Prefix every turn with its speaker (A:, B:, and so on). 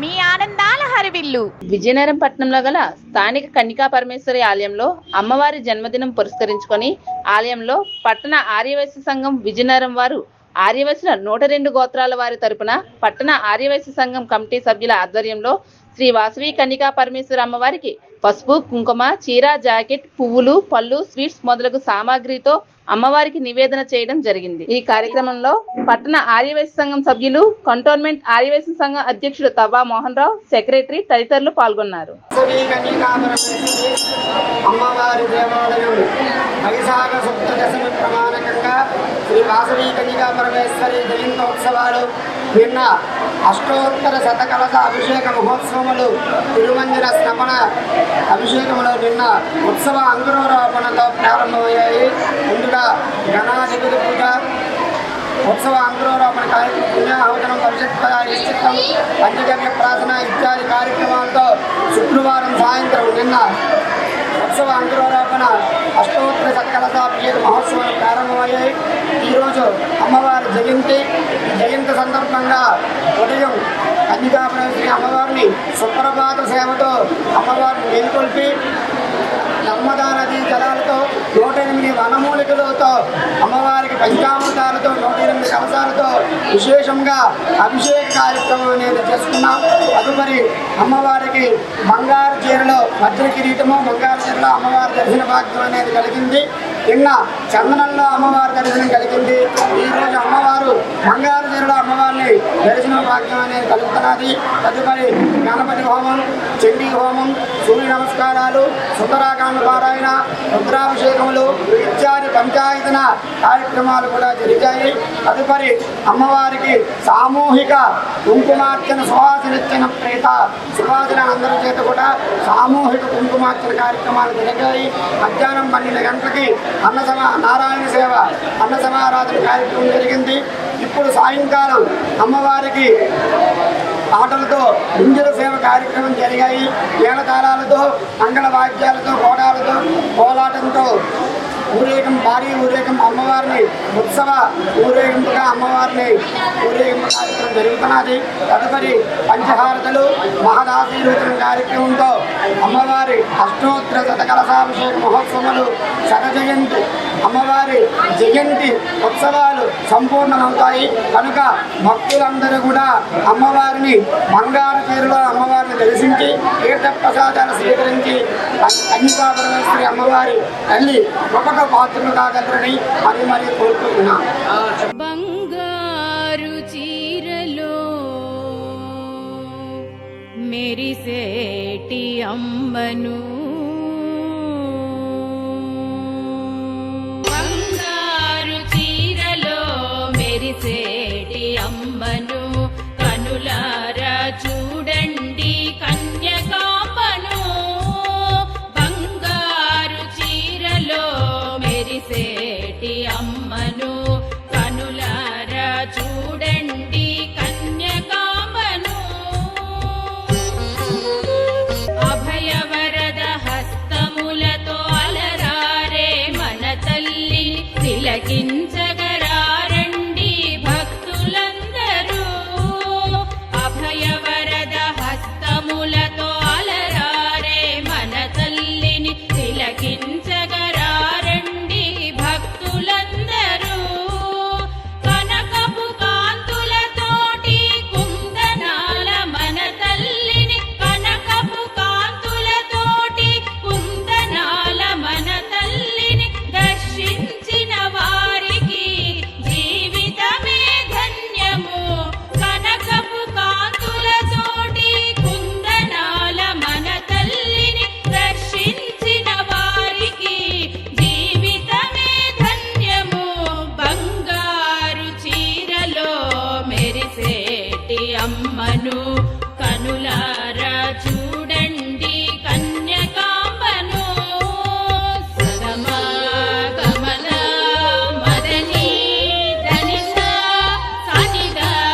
A: మీ ఆనందాల హరివిల్లు.
B: విజయనగరం పట్టణంలో గల స్థానిక కన్నికా పరమేశ్వరి ఆలయంలో అమ్మవారి జన్మదినం పురస్కరించుకొని ఆలయంలో పట్టణ ఆర్యవైశ్య సంఘం విజయనగరం వారు ఆర్యవైశ్యుల నూట రెండు గోత్రాల వారి తరపున పట్టణ ఆర్యవైశ్య సంఘం కమిటీ సభ్యుల ఆధ్వర్యంలో శ్రీ వాసవి కన్నికా పరమేశ్వరి అమ్మవారికి పసుపు కుంకుమ చీర జాకెట్ పువ్వులు పళ్ళు స్వీట్స్ మొదలగు సామాగ్రితో అమ్మవారికి నివేదన చేయడం జరిగింది. ఈ కార్యక్రమంలో పట్టణ ఆర్యవేశ సంఘం సభ్యులు కంటోన్మెంట్ ఆర్యవేశ సంఘం అధ్యక్షుడు తబా మోహన్ రావు సెక్రటరీ తదితరులు పాల్గొన్నారు.
C: అమ్మవారి దేవాలయం వైశాఖ ప్రమాణకంగా శ్రీ వాసవి కన్యకాపరమేశ్వరి జయంతోత్సవాలు నిన్న అష్టోత్తర శతకలశ అభిషేక మహోత్సవములు తిరుమందిర స్నపన అభిషేకములు నిన్న ఉత్సవ అంకురారోపణతో ప్రారంభమయ్యాయి. ముందుగా గణాధిపతి పూజ ఉత్సవ అంకురారోపణ కార్యక్రమం పుణ్యాహవచనం పరిషత్ నిశ్చితం పంచగవ్య ప్రార్థన ఇత్యాది కార్యక్రమాలతో శుక్రవారం సాయంత్రం నిన్న ఉత్సవ అంకురారోపణ అష్టోత్తర మహోత్సవాలు ప్రారంభమయ్యాయి. ఈరోజు అమ్మవారి జయంతి. జయంతి సందర్భంగా ఉదయం కన్యకాపరేశ్వరి అమ్మవారిని సుప్రభాత సేవతో అమ్మవారిని మేల్కొల్పి నర్మదా నదీ జలాలతో నూట ఎనిమిది వనమూలికలతో అమ్మవారికి పంచామృతాలతో నూట ఎనిమిది కలశాలతో విశేషంగా అభిషేక కార్యక్రమం అనేది చేసుకున్నాం. తదుపరి అమ్మవారికి బంగారు చీరలో వజ్ర కిరీటము బంగారు చీరలో అమ్మవారి దర్శన భాగ్యం అనేది కలిగింది. నిన్న చందనంలో అమ్మవారి దర్శనం కలిగింది. ఈరోజు అమ్మవారు బంగారు తీరులో అమ్మవారిని దర్శన భాగ్యం అనేది కలుగుతున్నది తదుపరి గణపతి హోమం చండీ హోమం సూర్య నమస్కారాలు సుందరాకాండ పారాయణ రుద్రాభిషేకములు పంచాయతన కార్యక్రమాలు కూడా జరిగాయి. తదుపరి అమ్మవారికి సామూహిక కుంకుమార్చన సువాసనిచ్చిన ప్రేత సువాసన అందరి చేత కూడా సామూహిక కుంకుమార్చన కార్యక్రమాలు జరిగాయి. మధ్యాహ్నం పన్నెండు గంటలకి అన్న సమా నారాయణ సేవ అన్న సమారాధన కార్యక్రమం జరిగింది. ఇప్పుడు సాయంకాలం అమ్మవారికి ఆటలతో ఇంజల సేవ కార్యక్రమం జరిగాయి. మేళతాళాలతో మంగళ వాద్యాలతో కోడాలతో కోలాటంతో ఊరేగం భారీ ఊరేగం అమ్మవారిని ఉత్సవ ఊరేగింపుగా అమ్మవారిని ఊరేగింపు కార్యక్రమం జరుగుతున్నది. తదుపరి పంచహారతలు మహదాశీర్వచన కార్యక్రమంతో అమ్మవారి అష్టోత్తర శతకలసాభిషేక మహోత్సవాలు శత జయంతి అమ్మవారి జయంతి ఉత్సవాలు సంపూర్ణమవుతాయి. కనుక భక్తులందరూ కూడా అమ్మవారిని బంగారు చీరలో అమ్మవారిని దర్శించి తీర్థ ప్రసాదాలు స్వీకరించి కన్యకాపురమేశ్వరి అమ్మవారి తల్లి గొప్ప పాత్రలు కాగలరని మరి మరి కోరుకుంటున్నా.
D: బంగారు చీరలో మెరిసేటి అమ్మను బంగారు చీరలో మెరిసేటి అమ్మను కనులారా చూ మెరిసేటి అమ్మను. చీరలో మెరిసేటి అమ్మను కనులా